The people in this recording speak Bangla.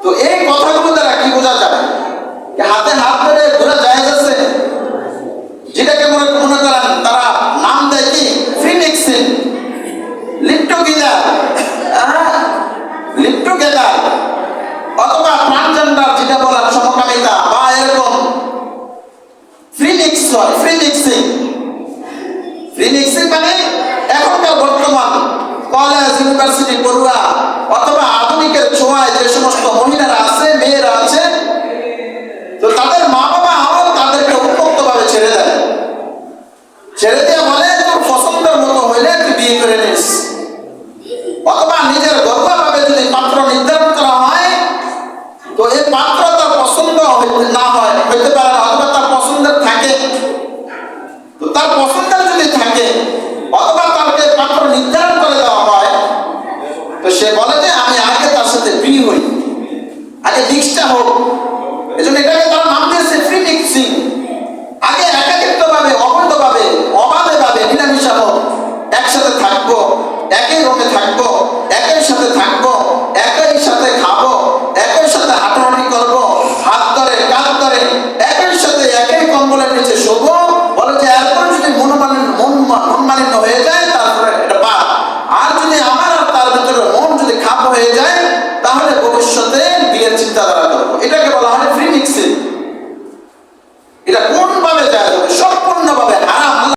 তো এই কথাগুলো দ্বারা কি বোঝা যায়? হাতে হাত ধরে ঘোরা যায় আছে? যেটাকে মনে মনে করেন তারা নাম দেয় কি? Free mixing live together live অথবা ট্রান্সজেন্ডার যেটা বলেন সমকামিতা বা এরকম। ফ্রি মিক্স হয় ফ্রি মিক্সিং মানে এখনকার বর্তমান কলেজ ইউনিভার্সিটি পড়ুয়া অথবা আধুনিকের ছোঁয়ায় যে সমস্ত মহিলারা আছে মেয়েরা আছে তো তাদের মা বাবা আমল তাদেরকে উন্মুক্তভাবে ছেড়ে দেয় ছেড়ে দিয়ে বলে তোর পছন্দের মতো হইলে তুই বিয়ে করে নিস অথবা নিজের গর্বভাবে যদি পাত্র নির্ধারণ করা হয় তো এই পাত্র তার পছন্দ হইতে না হয়, হইতে পারে অথবা তার পছন্দের থাকে। তো তার পছন্দের যদি থাকে, অথবা তাকে পাত্র নির্ধারণ করে দেওয়া হয়, তো সে বলে যে, আমি আগে তার সাথে বিয়ে হই আগে মিক্সটা হোক। এই জন্য এটাকে তার নাম দিয়েছে ফ্রি মিক্সিং আগে একাকিত্ব ভাবে অবৈধ ভাবে অবাধে ভাবে মিলামিশা হোক একসাথে থাকব, একই রুমে থাকব, একই সাথে থাকব